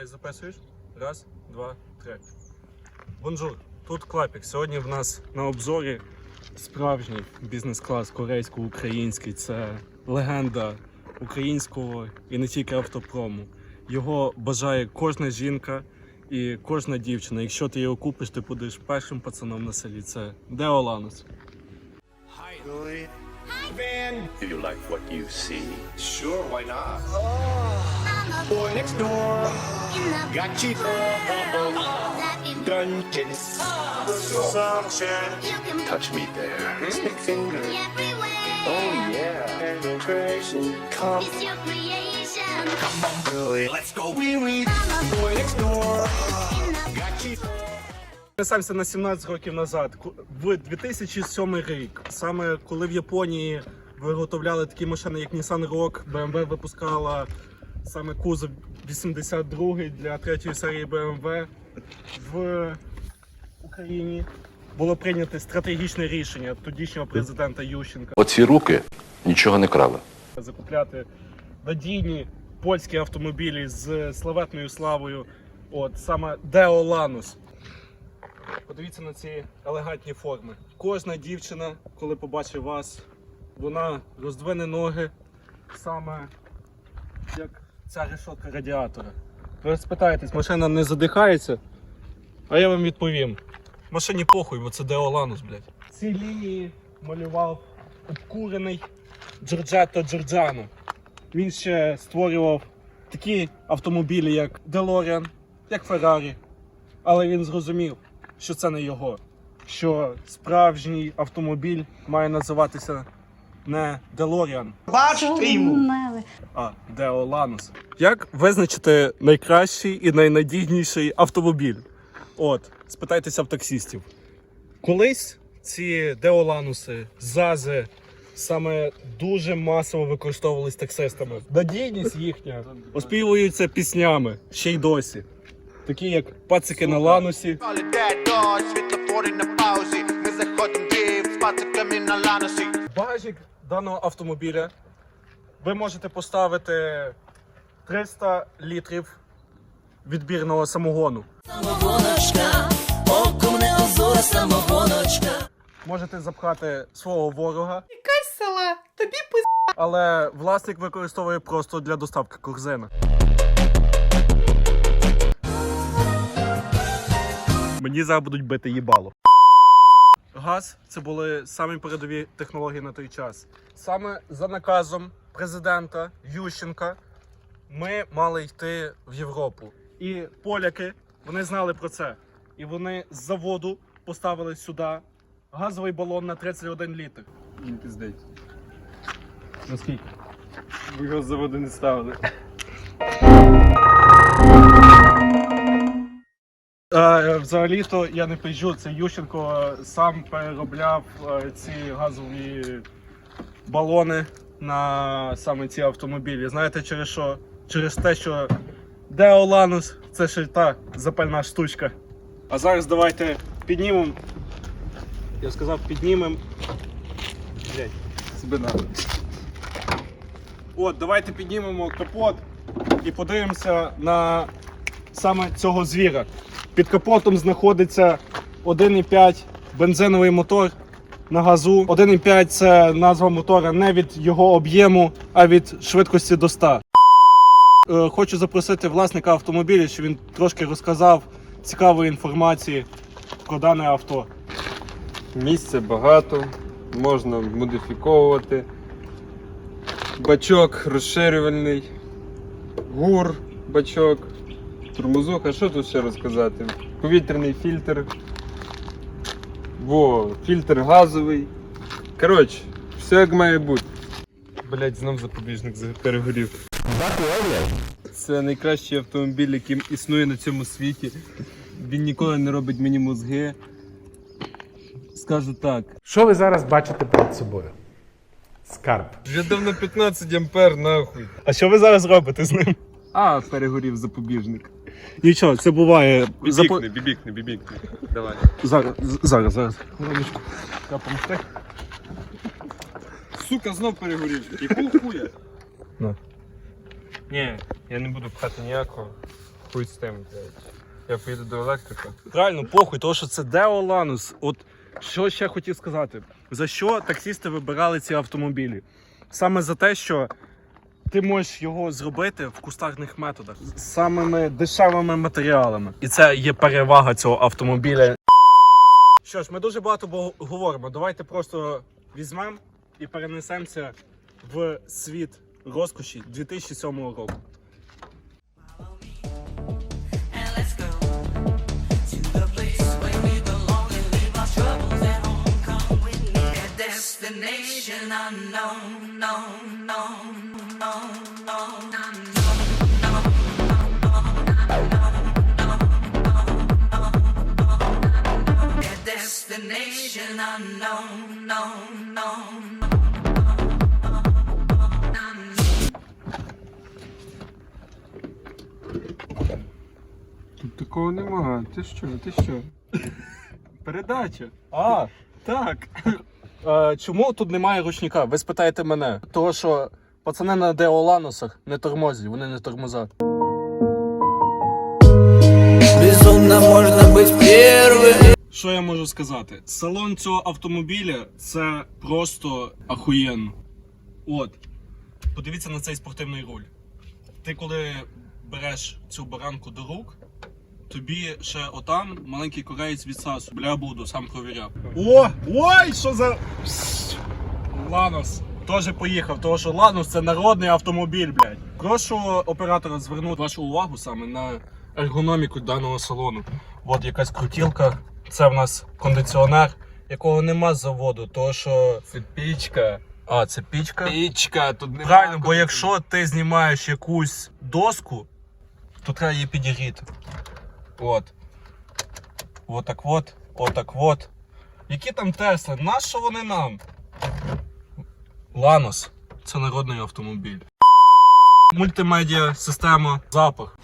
Ти записуєш? Раз, два, три. Бонжур. Тут Клапік. Сьогодні в нас на обзорі справжній бізнес-клас корейсько-український. Це легенда українського і не тільки автопрому. Його бажає кожна жінка і кожна дівчина. Якщо ти його купиш, ти будеш першим пацаном на селі. Це Део Ланус. Do you like what you see? Sure, why not? Boy next door got you dungeons. Sunshine, Touch me there. stick finger. Oh yeah, penetration. Come It's your creation. Come on, Billy. Let's go. We read. Boy next door got you. Перенесемося на 17 років назад, в 2007 рік, саме коли в Японії виготовляли такі машини, як Nissan Rogue, BMW випускала саме кузов 82 для третьої серії BMW в Україні. Було прийнято стратегічне рішення тодішнього президента Ющенка Оці руки нічого не крали. закупляти надійні польські автомобілі з славетною славою. От саме Део Ланус. Подивіться на ці елегантні форми. Кожна дівчина, коли побачить вас, вона роздвине ноги саме як ця решотка радіатора. Ви спитаєтесь, машина не задихається? А я вам відповім. Машині похуй, бо це Део Ланус, блядь. Ці лінії малював обкурений Джорджетто Джорджано. Він ще створював такі автомобілі, як DeLorean, як Ferrari. Але він зрозумів, що це не його. Що справжній автомобіль має називатися не DeLorean, а Deo Lanus. Як визначити найкращий і найнадійніший автомобіль? От, спитайтеся в таксістів. Колись ці Деолануси, ЗАЗи саме дуже масово використовувались таксистами. Надійність їхня оспівується піснями ще й досі. Такі як пацики на ланусі, Солідет, даного автомобіля ви можете поставити 300 літрів відбірного самогону. Самогоночка, оком не озора самогоночка. Можете запхати свого ворога, Якась села, тобі пиз... але власник використовує просто для доставки корзини. Мені зараз будуть бити їбало. Газ це були самі передові технології на той час. Саме за наказом президента Ющенка ми мали йти в Європу. І поляки вони знали про це. І вони з заводу поставили сюди газовий балон на 31 літр. Їм пиздець. Наскільки? Ви його з заводу не ставили. Взагалі-то я не пиджу, це Ющенко сам переробляв е, ці газові балони на саме ці автомобілі. Знаєте через що? Через те, що Деоланус це ще та запальна штучка. А зараз давайте піднімемо. Я сказав, піднімемо. Блядь. Спина. От, давайте піднімемо капот і подивимося на саме цього звіра. Під капотом знаходиться 1,5 бензиновий мотор на газу. 1,5 це назва мотора не від його об'єму, а від швидкості до 100. Е, Хочу запросити власника автомобіля, щоб він трошки розказав цікавої інформації про дане авто. Місця багато, можна модифіковувати. Бачок розширювальний, гур, бачок, тормозуха, що тут ще розказати? Повітряний фільтр. Во, фільтр газовий. Коротше, все як має бути. Блять, знов запобіжник перегорів. Це найкращий автомобіль, яким існує на цьому світі. Він ніколи не робить мені мозги. Скажу так. Що ви зараз бачите перед собою? Скарб. Вже давно 15 ампер, нахуй. А що ви зараз робите з ним? А, перегорів запобіжник. Нічого, це буває. Бібікни, бібікни, бібікни. Давай. Зараз, зараз, зараз. Допомогти. Сука, знов перегорів. Якого хуя? Ну. Ні, я не буду пхати ніякого. Хуй з тим, блядь. Я поїду до електрика. Правильно, похуй, тому що це Део Ланус. От що ще хотів сказати. За що таксісти вибирали ці автомобілі? Саме за те, що ти можеш його зробити в кустарних методах з самими дешевими матеріалами. І це є перевага цього автомобіля. Що ж, ми дуже багато говоримо. Давайте просто візьмемо і перенесемося в світ розкоші 2007 року. And let's go to такого нема. Ти що, ти що? Передача. А, так. Е, чому тут немає ручника? Ви спитаєте мене. Того, що пацани на Деоланусах не тормозять, вони не тормозять. Безумно можно быть первым. Що я можу сказати? Салон цього автомобіля це просто ахуєнно. От. Подивіться на цей спортивний руль. Ти коли береш цю баранку до рук, тобі ще отам маленький кореєць відсасу. Бля буду, сам провіряв. О! Ой, що за. Ланос. Теж поїхав, тому що Ланос це народний автомобіль, блядь. Прошу оператора звернути вашу увагу саме на ергономіку даного салону. От якась крутілка. Це в нас кондиціонер, якого нема з заводу, тому що. Це пічка. А, це пічка. Пічка, тут нема. Правильно, бо якщо ти знімаєш якусь доску, то треба її підігріти. От. Отак от, отак от. Які там Тесли? Нащо вони нам? Ланос. Це народний автомобіль. Мультимедіа система запах.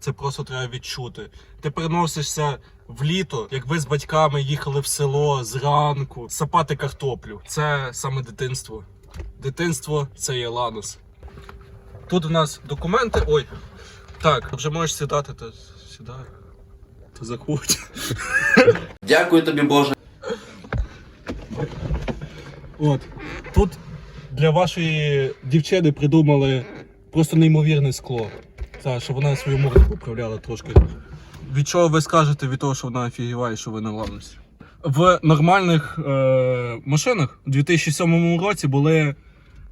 Це просто треба відчути. Ти переносишся в літо, як ви з батьками їхали в село зранку, сапати картоплю. Це саме дитинство. Дитинство це є Ланос. Тут у нас документи. Ой. Так, вже можеш сідати, то сідай. То заходь. Дякую тобі, Боже. От. Тут для вашої дівчини придумали просто неймовірне скло. Так, щоб вона свою морду поправляла трошки. Від чого ви скажете від того, що вона офігіває, що ви не ладності? В нормальних е- машинах у 2007 році були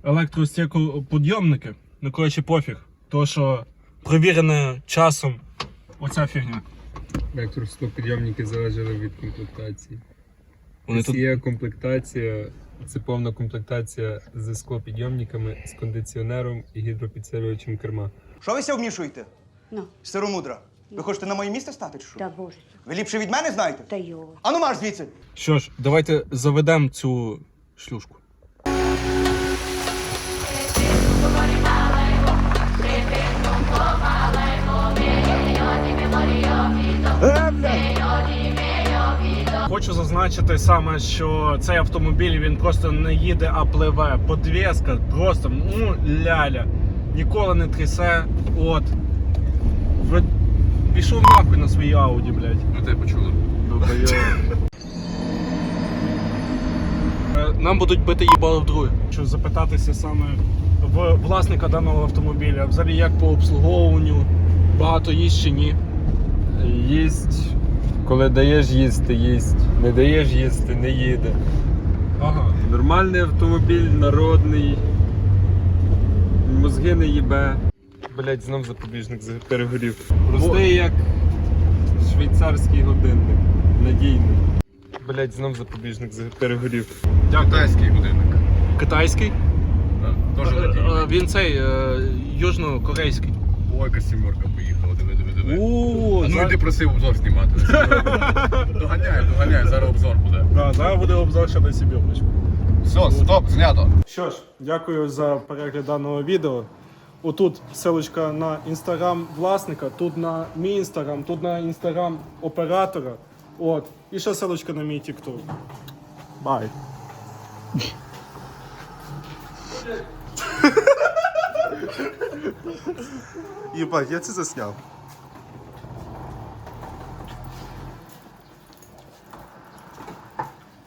електростекоподйомники. Ну, коротше, пофіг. То, що провірене часом оця фігня. Електростоп-підйомники залежали від комплектації. Вони Тут тут є комплектація, це повна комплектація з склопідйомниками, з кондиціонером і гідропідсилювачем керма. Що ви ся вмішуєте? Ну, Сиромудра. Ви хочете на моє місце стати чи що? та боже, Ви ліпше від мене знаєте? та йо. Ану марш звідси! Що ж, давайте заведемо цю шлюшку. Хочу зазначити саме, що цей автомобіль він просто не їде, а пливе. Подвеска просто ну ляля. Ніколи не трясе. От. Ви... Пішов нахуй на своїй ауді, блядь. Ну тебе почули. Е, Нам будуть бити їбало вдруге. Хочу запитатися саме в власника даного автомобіля. Взагалі як по обслуговуванню, багато їсть чи ні. Їсть. Коли даєш їсти, їсть. Не даєш їсти, не їде. Ага. Нормальний автомобіль, народний. Мозги не їбе. Блять, знов запобіжник перегорів. Простий як швейцарський годинник. Надійний. Блять, знов запобіжник за- перегорів. Китайський будинок. Китайський? Дуже Е, е, Він цей е, южнокорейський. Ой, сімерка поїхала, диви, диви. У, А ну йди просив обзор знімати. Доганяй, доганяй, зараз обзор буде. Да, зараз буде обзор ще на сібірочку. Все, стоп, знято. Що ж, дякую за перегляд даного відео. Отут ссылочка на інстаграм власника, тут на мій інстаграм, тут на інстаграм оператора. От. І ще ссылочка на мій тікток. Бай. Єбать, я це засняв.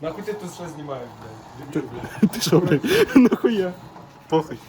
Нахуй ти тут що знімаєш, блядь? Ти що, блядь, нахуя? Похуй.